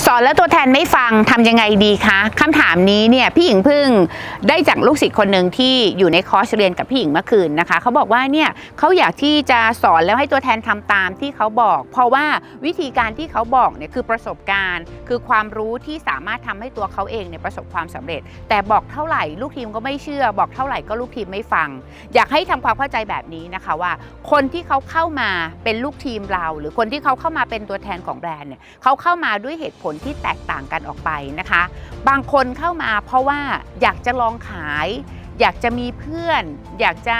สอนแล้วตัวแทนไม่ฟังทำยังไงดีคะคำถามนี้เนี่ยพี่หญิงพึ่งได้จากลูกศิษย์คนหนึ่งที่อยู่ในคอร์สเรียนกับพี่หญิงเมื่อคืนนะคะเขาบอกว่าเนี่ยเขาอยากที่จะสอนแล้วให้ตัวแทนทำตามที่เขาบอก เพราะว่าวิธีการที่เขาบอกเนี่ยคือประสบการณ์ คือความรู้ที่สามารถทำให้ตัวเขาเองเนี่ยประสบความสำเร็จ แต่บอกเท่าไหร่ลูกทีมก็ไม่เชื่อ บอกเท่าไหร่ก็ลูกทีมไม่ฟัง อยากให้ทำความเข้าใจแบบนี้นะคะว่า คนที่เขาเข้ามาเป็นลูกทีมเรา หรือคนที่เขาเข้ามาเป็นตัวแทนของแบรนด์เนี่ยเขาเข้ามาด้วยเหตุผลที่แตกต่างกันออกไปนะคะ บางคนเข้ามาเพราะว่าอยากจะลองขาย อยากจะมีเพื่อน อยากจะ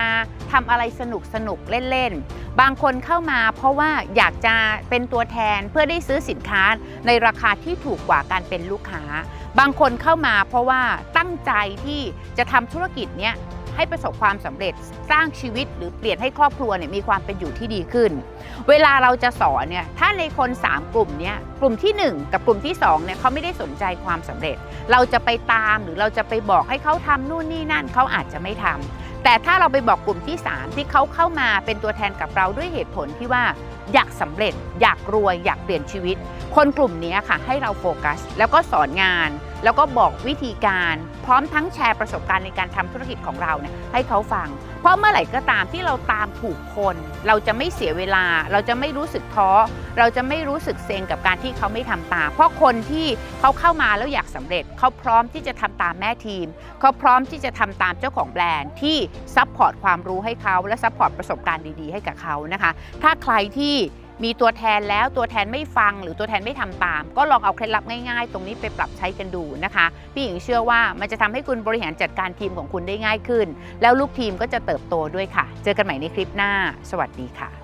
ทำอะไรสนุกสนุกเล่นๆ บางคนเข้ามาเพราะว่าอยากจะเป็นตัวแทนเพื่อได้ซื้อสินค้าในราคาที่ถูกกว่าการเป็นลูกค้า บางคนเข้ามาเพราะว่าตั้งใจที่จะทำธุรกิจเนี้ย ให้ประสบความสำเร็จสร้างชีวิตหรือเปลี่ยนให้ครอบครัวเนี่ยมีความเป็นอยู่ที่ดีขึ้น เวลาเราจะสอนเนี่ยถ้าในคน 3 กลุ่มเนี่ยกลุ่มทีหนึ่1 กับกลุ่มที่2เนี่ยเขาไม่ได้สนใจความสำเร็จ เราจะไปตามหรือเราจะไปบอกให้เขาทำนู่นนี่นั่นเขาอาจจะไม่ทำแต่ถ้าเราไปบอกกลุ่มที่ 3 ที่เขาเข้ามาเป็นตัวแทนกับเราด้วยเหตุผลที่ว่าอยากสำเร็จ อยากรวยอยากเปลี่ยนชีวิต คนกลุ่มนี้ค่ะให้เราโฟกัส แล้วก็สอนงาน แล้วก็บอกวิธีการพร้อมทั้งแชร์ประสบการณ์ในการทำธุรกิจของเราเนี่ยให้เขาฟัง เพราะเมื่อไหร่ก็ตามที่เราตามถูกคน เราจะไม่เสียเวลา เราจะไม่รู้สึกท้อ เราจะไม่รู้สึกเซ็งกับการที่เขาไม่ทำตาม เพราะคนที่เขาเข้ามาแล้วอยากสำเร็จ เขาพร้อมที่จะทำตามแม่ทีม เขาพร้อมที่จะทำตามเจ้าของแบรนด์ที่ซัพพอร์ตความรู้ให้เขาและซัพพอร์ตประสบการณ์ดีๆ ให้กับเขานะคะ ถ้าใครที่ มีตัวแทนแล้วตัวแทนไม่ฟังหรือตัวแทนไม่ทำตาม ก็ลองเอาเคล็ดลับง่ายๆ ตรงนี้ไปปรับใช้กันดูนะคะ พี่หญิงเชื่อว่ามันจะทำให้คุณบริหารจัดการทีมของคุณได้ง่ายขึ้น แล้วลูกทีมก็จะเติบโตด้วยค่ะ เจอกันใหม่ในคลิปหน้า สวัสดีค่ะ